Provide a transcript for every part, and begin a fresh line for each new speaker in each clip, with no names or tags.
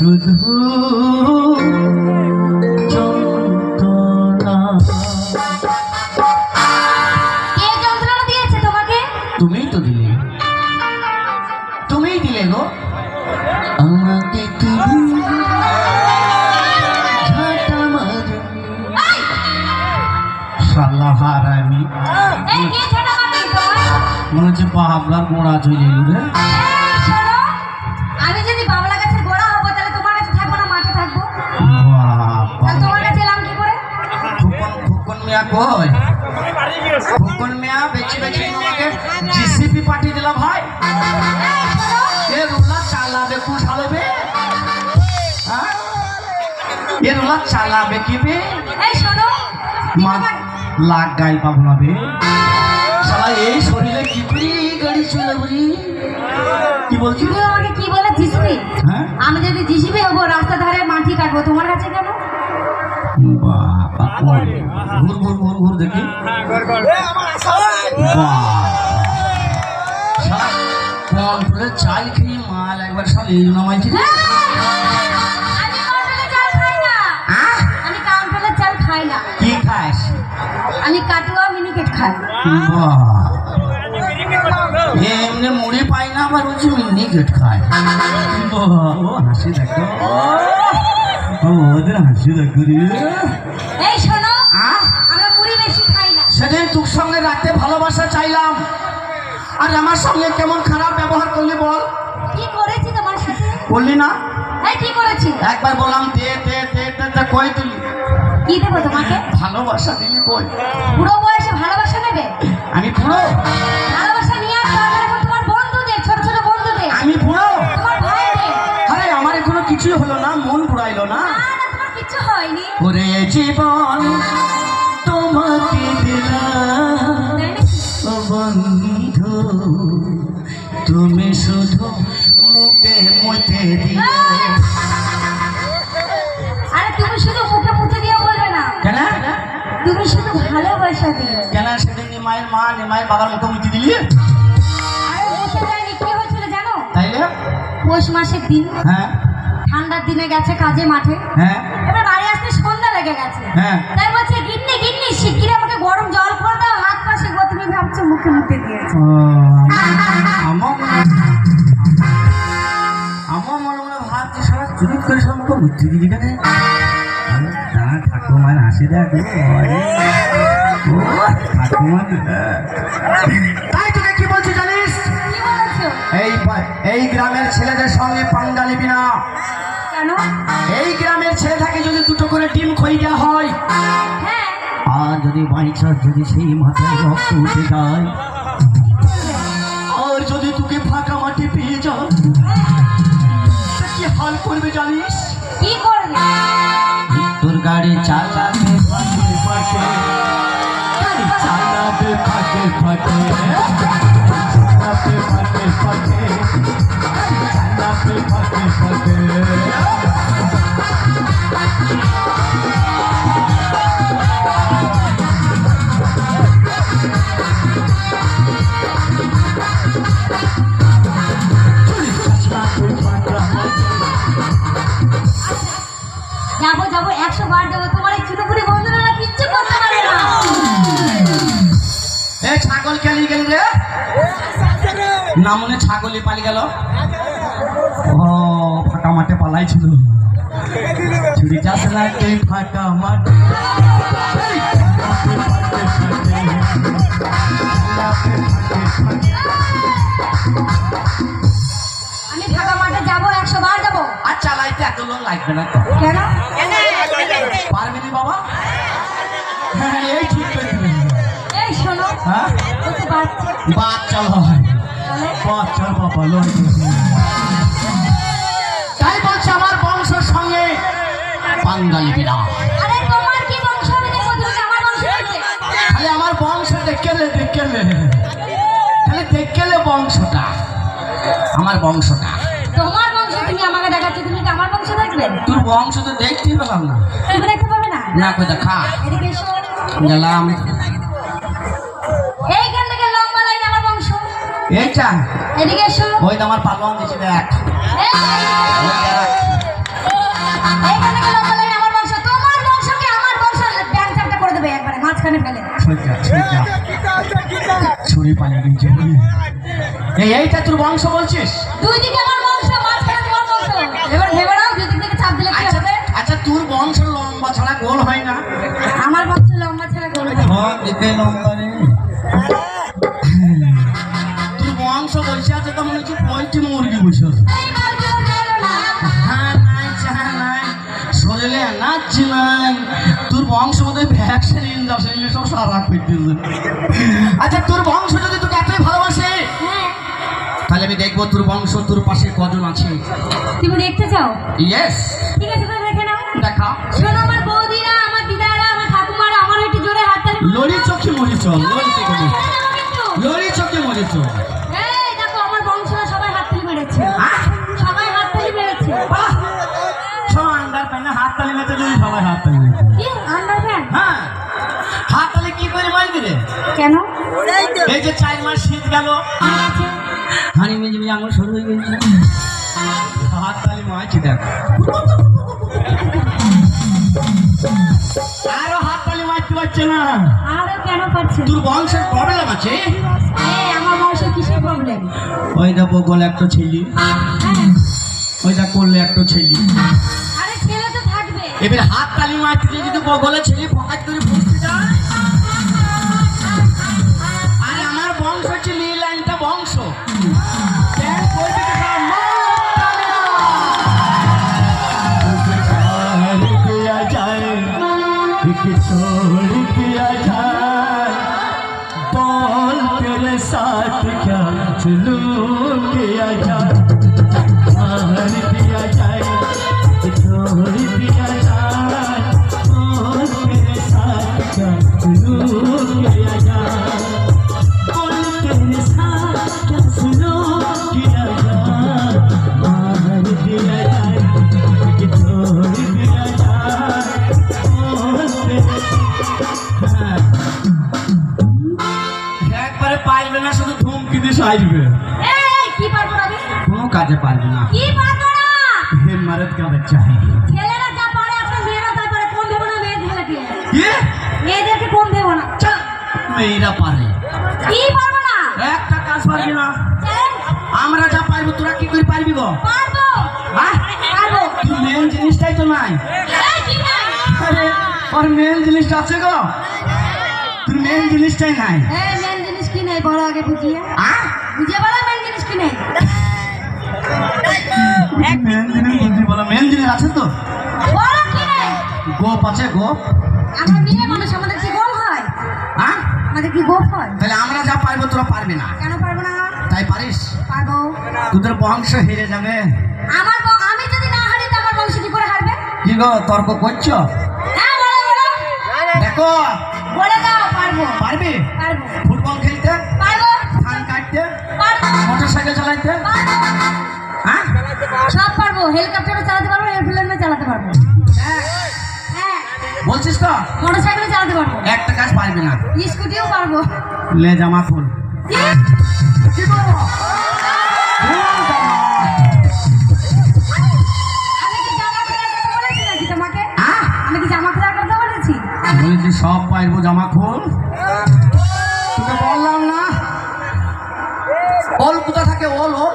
শুধু তুমিই তো দিলে। তুমিই দিলে গো। আমাকে শালা হারামি। মনে হচ্ছে পাহাবলার গোড়া চলে এলো রে। মিয়া বেশি তোমাকে জিসিপি পাঠিয়ে দিলাম ভাই। এ রুলা চালাবে কু চালাবে হ্যাঁ? এ রুলা চালাবে কি বে?
এই শোনো
মা লাগ গাইল পাবো না বে। শালা এই শরীরে কি করে গাড়ি চালাবি কি বলছি
তুমি আমাকে কি বলে
হ্যাঁ?
আমি যদি জিসিবি হব রাস্তা ধারে মাটি কাটবো তোমার কাছে কেন?
ঘুর ঘুর ঘুর ঘুর দেখি। চাল খেয়ে মাল একবার সব এই নামাইছি রে।
আমি কাউন্টারে চাল খাই না।
আহ?
আমি কাউন্টারে চাল খাই না।
কি খাস?
আমি কাটুয়া মিনিকেট খাই।
বাহ। এ এমনি মুড়ি পাই না আবার বলছি মিনি গেট খায় হাসি দেখো। ওদের হাসি দেখো
এই শোনো? আমরা মুড়ি বেশি খাই না।
সেদিন তোর সঙ্গে রাতে ভালোবাসা চাইলাম। আর আমার সঙ্গে কেমন খারাপ ব্যবহার করলি বল?
কি করেছি তোমার সাথে?
বললি না?
এই কি করেছি?
একবার বললাম দে দে দে দে দে কই দিলি?
কি দেবো তোমাকে?
ভালোবাসা দিলি কই?
বুড়ো বয়সে ভালোবাসা নেবে
আমি পুরো ওরে জীবন তোমাকে দিলাম। বন্ধু তুমি শুধু মুখে মুখে দিলে
আরে তুমি শুধু মুখে মুখে দিয়ে বলবে না।
কেন?
তুমি শুধু ভালোবাসা দিলে
কেন সেদিন নিমাইয়ের মা নিমাইয়ের বাবার দিলি?
আরে মুখে যায়নি কি হয়েছিল জানো?
তাইলে?
পৌষ মাসের দিন।
হ্যাঁ।
ঠান্ডার দিনে গেছে কাজে মাঠে।
হ্যাঁ।
এবার বাড়ি আসতে সন্ধ্যা লেগে গেছে।
হ্যাঁ।
তাই বলছে গিন্নি গিন্নি শিগগিরই আমাকে গরম জল করে দাও হাত পাশে গো তুমি ভাবছ মুখে মুখে দিয়েছ।
আমার আমার মনে মনে ভাবছি সারা চুরি করে সব আমাকে বুদ্ধি দিলি কেন? ঠাকুমার হাসি দেখ ও তাই তোকে কি বলছি জানিস? এই এই গ্রামের ছেলেদের সঙ্গে পাঙ্গা নিবি না।
কেন?
এই গ্রামের ছেলেটাকে যদি দুটো করে ডিম খই দেওয়া হয়
হ্যাঁ।
আর যদি বাইচার যদি সেই মাথায় রক্ত উঠে যায় আর যদি তোকে ফাঁকা মাটি পেয়ে যাও কি হাল করবে জানিস?
কি করবে?
তোর গাড়ি ফাঁকে ছাগল কেলি গেল রে? না মনে ছাগলই পালি গেল? ও ফাঁকা মাঠে পালাই ছিল ছুরি চাষ লাগে ফাঁকা মাঠে
আমি ফাঁকা মাঠে যাব একশো বার যাব।
আর চালাইতে এত লোক লাগবে না
কেন?
পারবি বাবা? হ্যাঁ এই ঠিক
এই শোনো।
হ্যাঁ?
বাচ্চা
হয়। বাচ্চা বাবা তাই বলছে আমার বংশের সঙ্গে বাঙালি
কি আমার বংশ
দেখেলে দেখেলে খালি দেখেলে বংশটা? আমার বংশটা।
তোমার বংশ তুমি আমাকে দেখাচ্ছ তুমি আমার বংশ দেখবে?
তোর বংশ তো দেখতেই পেলাম না।
তুমি দেখতে পাবে না?
না কোথা খা। গেলাম। এইটা।
এদিকে এসো।
ওই তো আমার পালোয়ান দিছি দেখ। মাঝখানে এইটা তোর বংশ বলছিস?
দুই আমার বংশ
আচ্ছা, আচ্ছা তোর বংশ লম্বা ছাড়া গোল হয় না?
আমার বংশ লম্বা ছাড়া
গোল হয় হ্যাঁ, দিতে বংশ বোধহয় ভ্যাকসিন ইঞ্জেকশন সব সারা করতেছে আচ্ছা তোর বংশ যদি তোকে এতই ভালোবাসে তাহলে আমি দেখব তোর বংশ তোর পাশে কজন আছে।
তুমি দেখতে চাও?
ইয়েস
ঠিক আছে তুমি দেখে নাও।
দেখা।
শোনো আমার বৌদিরা আমার দিদারা আমার ঠাকুমারা আমার একটু জোরে হাততালি
লড়ি চোখে মরি চল লড়ি চোখে। লড়ি চোখে মরি চল।
এই দেখো আমার বংশরা সবাই হাততালি মেরেছে।
হ্যাঁ?
সবাই হাততালি মেরেছে।
বাহ! সব আন্ডার প্যান্টে হাত তালি মেতে যদি সবাই হাত তালি মেতে
কেন?
এই যে চার মাস শীত গেল। হানি মেজে মেজে আঙুল সরু হয়ে গেছে। হাত তালি মারছি দেখ। আরও হাত তালি মারতে পারছে না।
আরও কেন পারছে?
তোর বংশের প্রবলেম আছে?
আমার বংশ কিসের প্রবলেম
ওই দেখো গোল একটা ছেলি। ওইটা করলে একটা ছেলে।
তো থাকবে।
এবার হাত তালি মারতে যদি বগলে ছেলে পকেট করে হে মরদ है
ছেলেরা যা পারে আপনার মেয়েরা তাই পারে কম দেবো না মেয়ে ছেলেকে
ये
মেয়েদেরকে কম দেবো না?
চল মেয়েরা পারে।
কি পারব না?
একটা কাজ পারবি না। আমরা যা পারব তোরা কি করে পারবি গো?
পারব।
হ্যাঁ?
পারব।
তুই মেন জিনিসটাই তো নাই। আরে মেন জিনিসটা আছে গো। তোর মেন জিনিসটাই নাই।
এই মেন জিনিস কি নেই? বড় আগে বুঝিয়ে। মেন জিনিস কি নেই?
মেন মেন জিনিস আছে তো? গোপ আছে গোপ?
আমরা মেয়ে মানুষ আমাদের কি হয়?
হ্যাঁ?
আমাদের কি গোপ হয়?
তাহলে আমরা যা পারব তোরা পারবি না।
কেন পারব না?
তাই পারিস?
পারব।
তোদের বংশ হেরে যাবে।
আমার আমি যদি না হারি তো আমার বংশ কি করে হারবে?
কি গো তর্ক করছ?
হ্যাঁ বলো বলো।
দেখো।
বলে দাও পারব।
পারবি?
পারব।
ফুটবল খেলতে?
পারব।
ধান কাটতে?
পারব।
মোটর সাইকেল চালাইতে?
পারব। সব পারব হেলিকপ্টারও চালাতে পারব এয়ারপ্লেনও চালাতে পারব।
হ্যাঁ। বলছিস তো?
মোটর সাইকেলও চালাতে পারব।
একটা কাজ পারবি না।
স্কুটিও পারব।
লে জামা খুল।
কি?
কি
আমি কি জামা খোলার কথা বলেছি
হ্যাঁ?
কথা বলেছি?
সব পাইবো জামা খুল। তোকে বললাম না। ওল কোথায় থাকে ওল ওল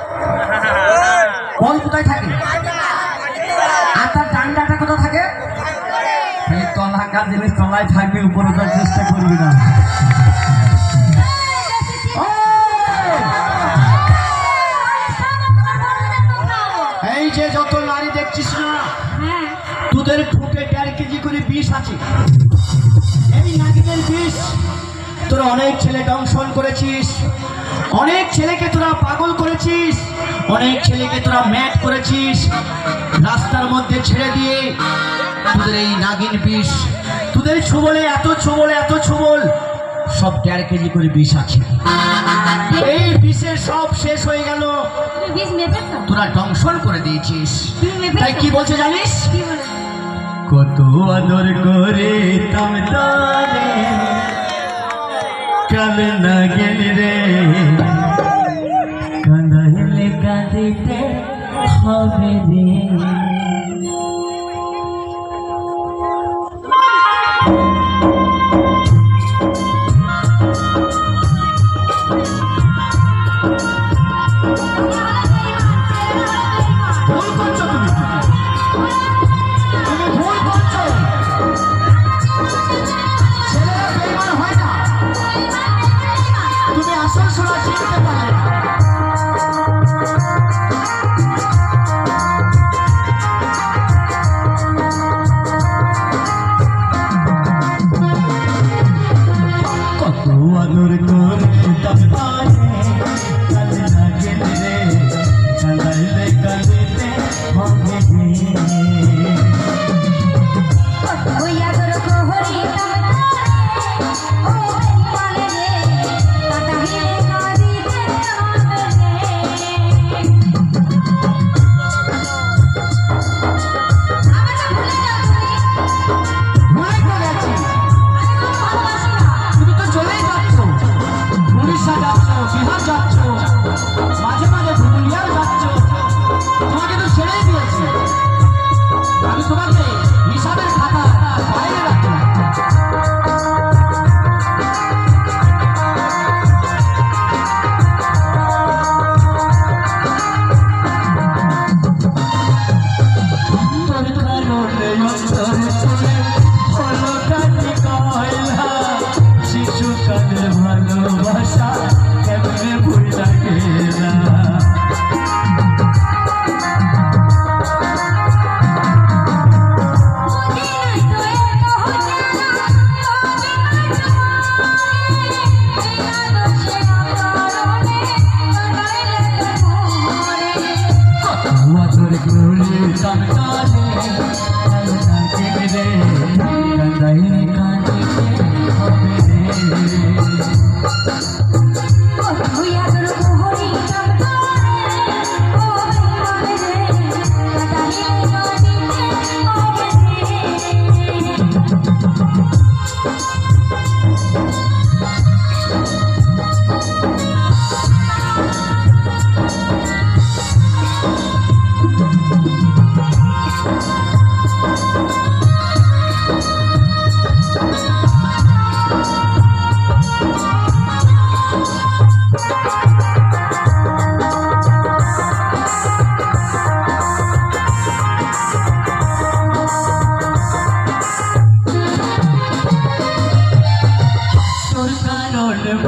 তলায় থাকবে উপরে ওঠার চেষ্টা করবি না। এই যে যত নারী দেখছিস না
হ্যাঁ।
তোদের ঠোঁটে দেড় কেজি করে বিষ আছে। এই নারীদের বিষ তোরা অনেক ছেলে দংশন করেছিস অনেক ছেলেকে তোরা পাগল করেছিস অনেক ছেলেকে তোরা ম্যাট করেছিস রাস্তার মধ্যে ছেড়ে দিয়ে তোদের এই নাগিন বিষ তোদের ছুবলে এত ছুবলে এত ছুবল। সব দেড় কেজি করে বিষ আছে। এই বিষের সব শেষ হয়ে গেল।
বিষ
তোরা দংশন করে দিয়েছিস। তাই কি বলছে জানিস? কত আদর করে তাম তারে কাল না গেল রে। কাঁদাইলে কাঁদিতে হবে রে। Bye-bye.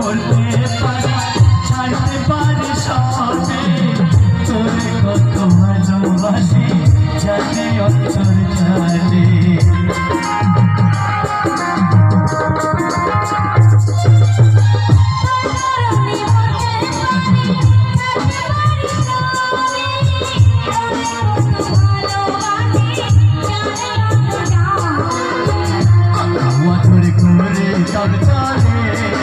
করতে পারি ছাড়তে পারি সবে তোরে কত ভালোবাসি জানে অন্তর জানে Don't tell me